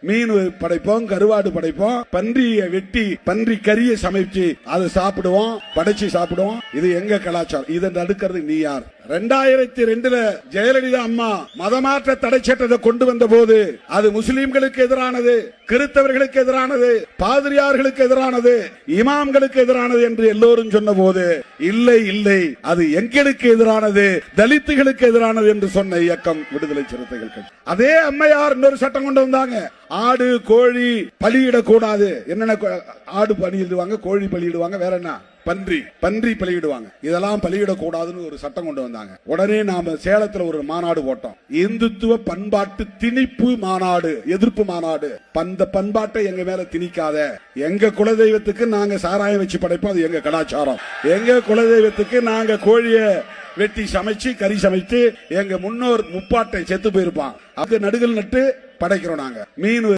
மீன் படைப்போம் கருவாடு படைப்போம். பன்றியை வெட்டி பன்றி கறியை சமைச்சு அதை சாப்பிடுவோம் படைச்சு சாப்பிடுவோம். இது எங்க கலாச்சாரம்? இதை தடுக்கிறது நீ யார்? ரெண்டாயிரத்தி ரெண்டுல ஜெயலலிதா அம்மா மதமாற்ற தடை சட்டத்தை கொண்டு வந்த போது அது முஸ்லீம்களுக்கு எதிரானது கிறிஸ்தவர்களுக்கு எதிரானது பாதிரியார்களுக்கு எதிரானது இமாம்களுக்கு எதிரானது என்று எல்லோரும் சொன்ன போது இல்லை இல்லை அது எங்களுக்கு எதிரானது தலித்துகளுக்கு எதிரானது என்று சொன்ன இயக்கம் விடுதலை சிறுத்தைகள் கட்சி. அதே அம்மையார் இன்னொரு சட்டம் கொண்டு வந்தாங்க. ஆடு கோழி பலியிடக்கூடாது. என்னென்ன ஆடு பலியிடுவாங்க கோழி பலியிடுவாங்க வேற என்ன? பன்றி பன்றி பலியிடுவாங்க. இதெல்லாம் பலியிடக்கூடாதுன்னு ஒரு சட்டம் கொண்டு வந்தாங்க. உடனே நாம சேலத்துல ஒரு மாநாடு போட்டோம். இந்துத்துவ பண்பாட்டு திணிப்பு மாநாடு எதிர்ப்பு மாநாடு. அந்த பண்பாட்டை எங்க மேல திணிக்காத. எங்க குலதெய்வத்துக்கு நாங்க சாராயம் வச்சு படைப்போம் அது எங்க கலாச்சாரம். எங்க குலதெய்வத்துக்கு நாங்க கோழிய வெட்டி சமைச்சு கறி சமைத்து எங்க முன்னோர் முப்பாட்டை செத்து போயிருப்பான். அது நடுகள் நட்டு படைக்கிறோம் நாங்க. மீன்